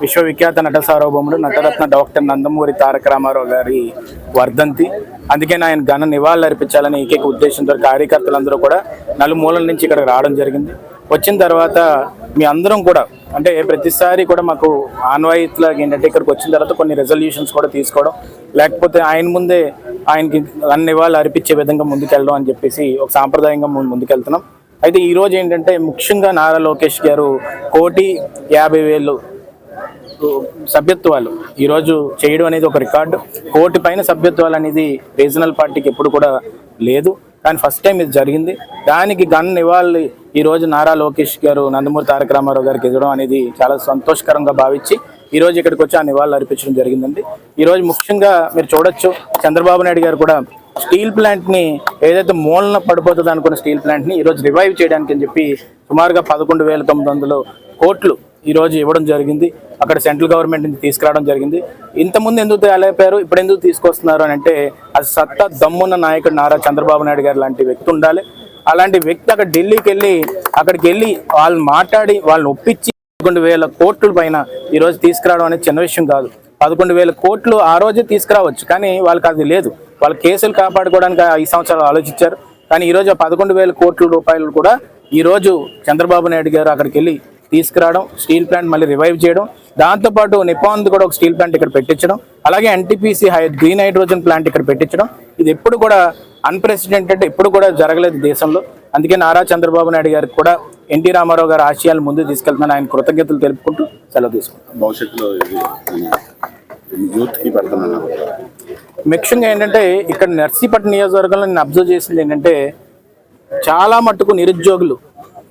విశ్వవిఖ్యాత నట సార్వభౌముడు నటరత్న డాక్టర్ నందమూరి తారక రామారావు గారి వర్ధంతి. అందుకే ఆయన ఘన నివాళులు అర్పించాలని ఏకైక ఉద్దేశంతో కార్యకర్తలందరూ కూడా నలుమూలల నుంచి ఇక్కడికి రావడం జరిగింది. వచ్చిన తర్వాత మీ అందరం కూడా అంటే ప్రతిసారి కూడా మాకు ఆన్వాయితీలాగా ఏంటంటే ఇక్కడికి వచ్చిన తర్వాత కొన్ని రెజల్యూషన్స్ కూడా తీసుకోవడం లేకపోతే ఆయన ముందే ఆయనకి అన్ని నివాళులు అర్పించే విధంగా ముందుకెళ్ళడం అని చెప్పేసి ఒక సాంప్రదాయంగా ముందు- ముందుకెళ్తున్నాం. అయితే ఈరోజు ఏంటంటే ముఖ్యంగా నారా లోకేష్ గారు కోటి యాభై వేలు సభ్యత్వాలు. ఈరోజు చేయడం అనేది ఒక రికార్డు. కోటి పైన సభ్యత్వాలు అనేది రీజనల్ పార్టీకి ఎప్పుడు కూడా లేదు. కానీ ఫస్ట్ టైం ఇది జరిగింది. దానికి గన్ నివాళి ఈరోజు నారా లోకేష్ గారు నందమూరి తారక రామారావు గారికి ఇవ్వడం అనేది చాలా సంతోషకరంగా భావించి ఈరోజు ఇక్కడికి వచ్చి ఆ నివాళులు అర్పించడం జరిగిందండి. ఈరోజు ముఖ్యంగా మీరు చూడొచ్చు చంద్రబాబు నాయుడు గారు కూడా స్టీల్ ప్లాంట్ని ఏదైతే మూలన పడిపోతుంది అనుకున్న స్టీల్ ప్లాంట్ని ఈరోజు రివైవ్ చేయడానికి అని చెప్పి సుమారుగా పదకొండు వేల తొమ్మిది వందలు కోట్లు ఈరోజు ఇవ్వడం జరిగింది. అక్కడ సెంట్రల్ గవర్నమెంట్ నుంచి తీసుకురావడం జరిగింది. ఇంతకుముందు ఎందుకు తేలేపారు? ఇప్పుడు ఎందుకు తీసుకొస్తున్నారు అని అంటే అది సత్తా దమ్మున్న నాయకుడు నారా చంద్రబాబు నాయుడు గారు లాంటి వ్యక్తి ఉండాలి. అలాంటి వ్యక్తి అక్కడ ఢిల్లీకి వెళ్ళి అక్కడికి వెళ్ళి వాళ్ళు మాట్లాడి వాళ్ళని ఒప్పించి పదకొండు వేల కోట్ల పైన ఈరోజు తీసుకురావడం అనేది చిన్న విషయం కాదు. పదకొండు వేల కోట్లు ఆ రోజే తీసుకురావచ్చు. కానీ వాళ్ళకి అది లేదు. వాళ్ళ కేసులు కాపాడుకోవడానికి ఈ ఐదు సంవత్సరాలు ఆలోచించారు. కానీ ఈరోజు ఆ పదకొండు వేల కోట్ల రూపాయలు కూడా ఈరోజు చంద్రబాబు నాయుడు గారు అక్కడికి వెళ్ళి తీసుకురావడం స్టీల్ ప్లాంట్ మళ్ళీ రివైవ్ చేయడం దాంతోపాటు నిపాన్ కూడా ఒక స్టీల్ ప్లాంట్ ఇక్కడ పెట్టించడం అలాగే NTPC high green hydrogen plant ఇక్కడ పెట్టించడం. ఇది ఎప్పుడు కూడా అన్ప్రెసిడెంటెడ్ ఎప్పుడు కూడా జరగలేదు దేశంలో. అందుకే నారా చంద్రబాబు నాయుడు గారికి కూడా ఎన్టీ రామారావు గారు ఆశయాలు ముందు తీసుకెళ్తున్నాను ఆయన కృతజ్ఞతలు తెలుపుకుంటూ సెలవు తీసుకుంటాం భవిష్యత్తులో ఇది యూత్కి పెడుతున్నాను. ముఖ్యంగా ఏంటంటే ఇక్కడ నర్సీపట్నం నియోజకవర్గంలో నేను అబ్జర్వ్ చేసింది ఏంటంటే చాలా మట్టుకు నిరుద్యోగులు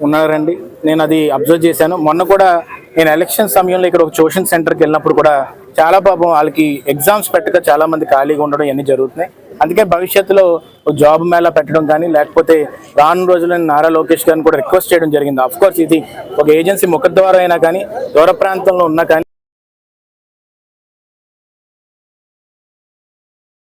ఉన్నారండి. నేను అది అబ్జర్వ్ చేశాను. మొన్న కూడా నేను ఎలక్షన్ సమయంలో ఇక్కడ ఒక ట్యూషన్ సెంటర్కి వెళ్ళినప్పుడు కూడా చాలా పాపం వాళ్ళకి ఎగ్జామ్స్ పెట్టక చాలా మంది ఖాళీగా ఉండడం ఇవన్నీ జరుగుతున్నాయి. అందుకే భవిష్యత్తులో ఒక జాబ్ మేళా పెట్టడం కానీ లేకపోతే రాను రోజుల్లో నారా లోకేష్ గారిని కూడా రిక్వెస్ట్ చేయడం జరిగింది. అఫ్ కోర్స్ ఇది ఒక ఏజెన్సీ ముఖద్వారం అయినా కానీ దూర ప్రాంతంలో ఉన్నా కానీ